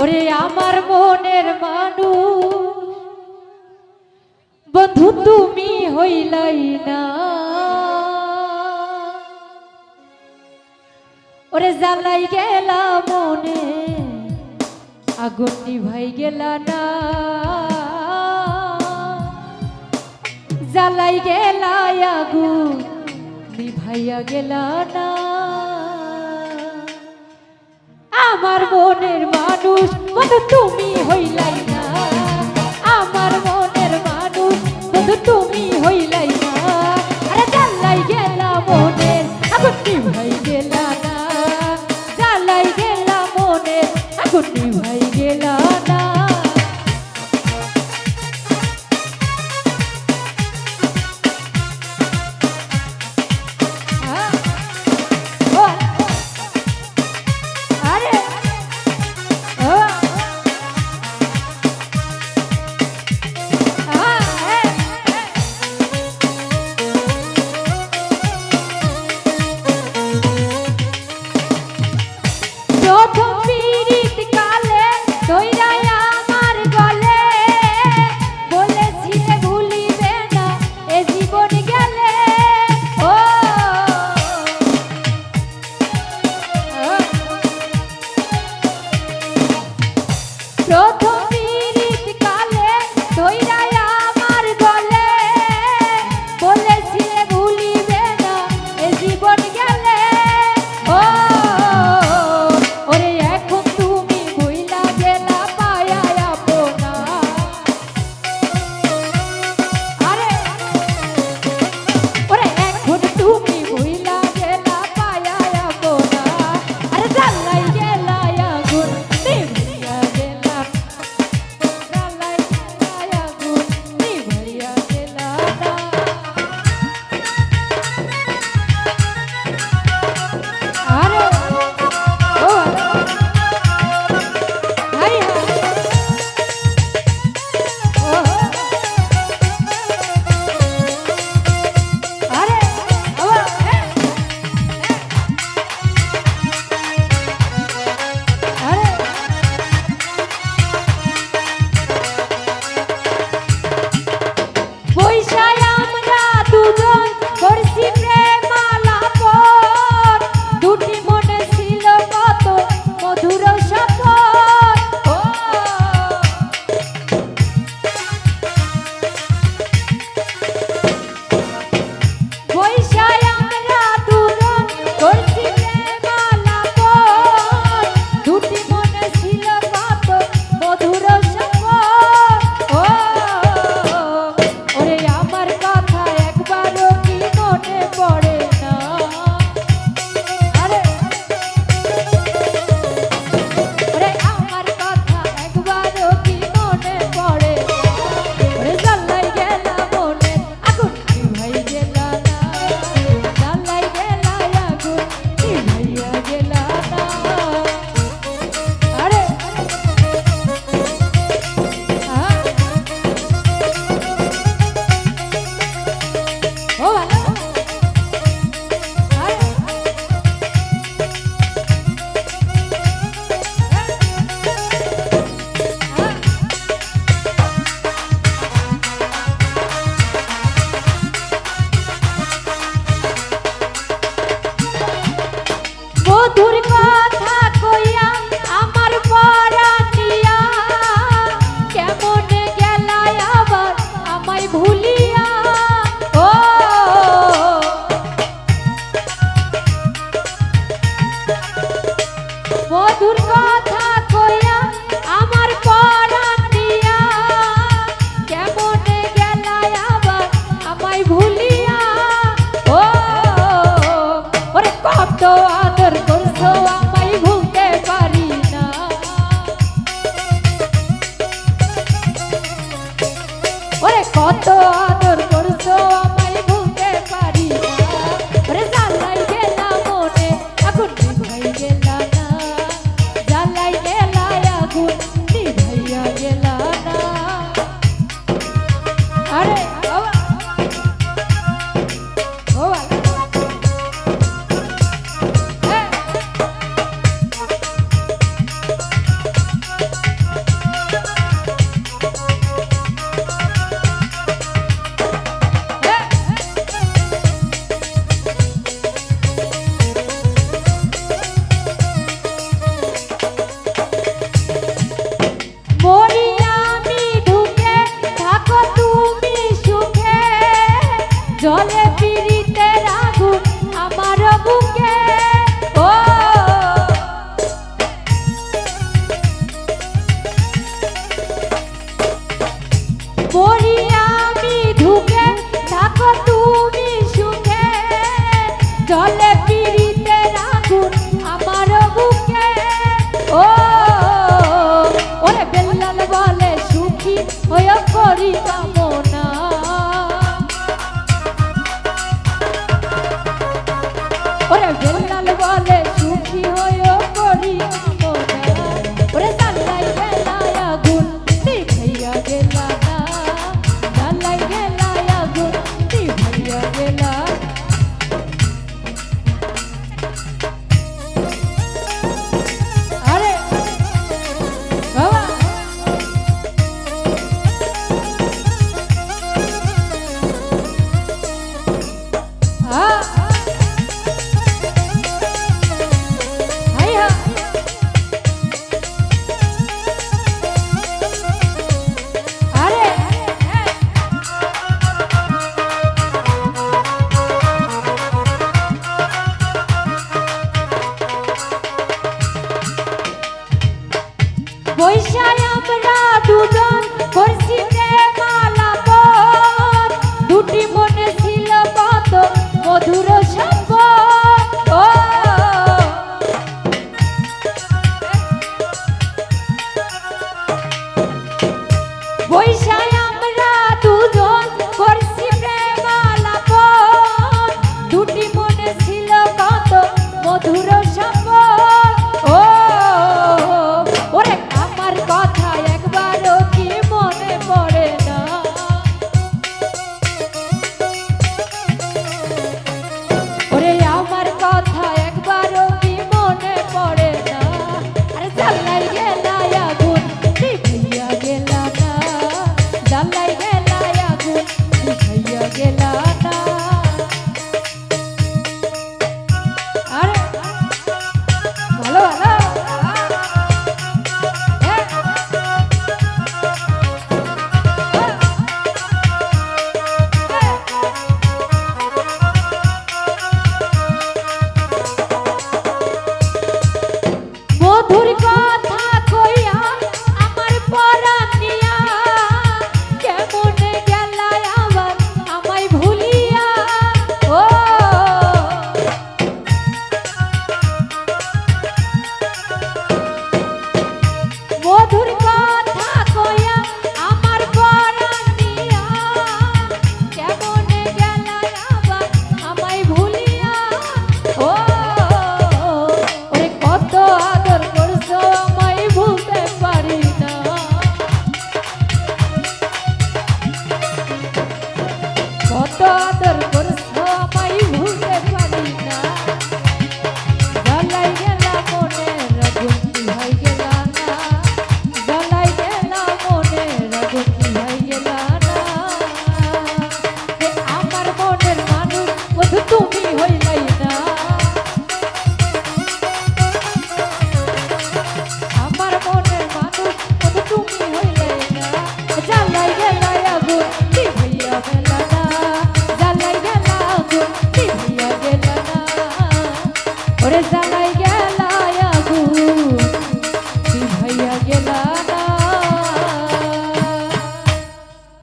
ওরে আমার মনের মানু বন্ধু, তুমি হইলাই না। ওরে জ্বালাই গেলা মনে, আগুন নিভাই গেলা না। জ্বালাই গেলা আগুন নিভাইয়া গেলা না। আমার মনের মানুষ মতো তুমি হইলাই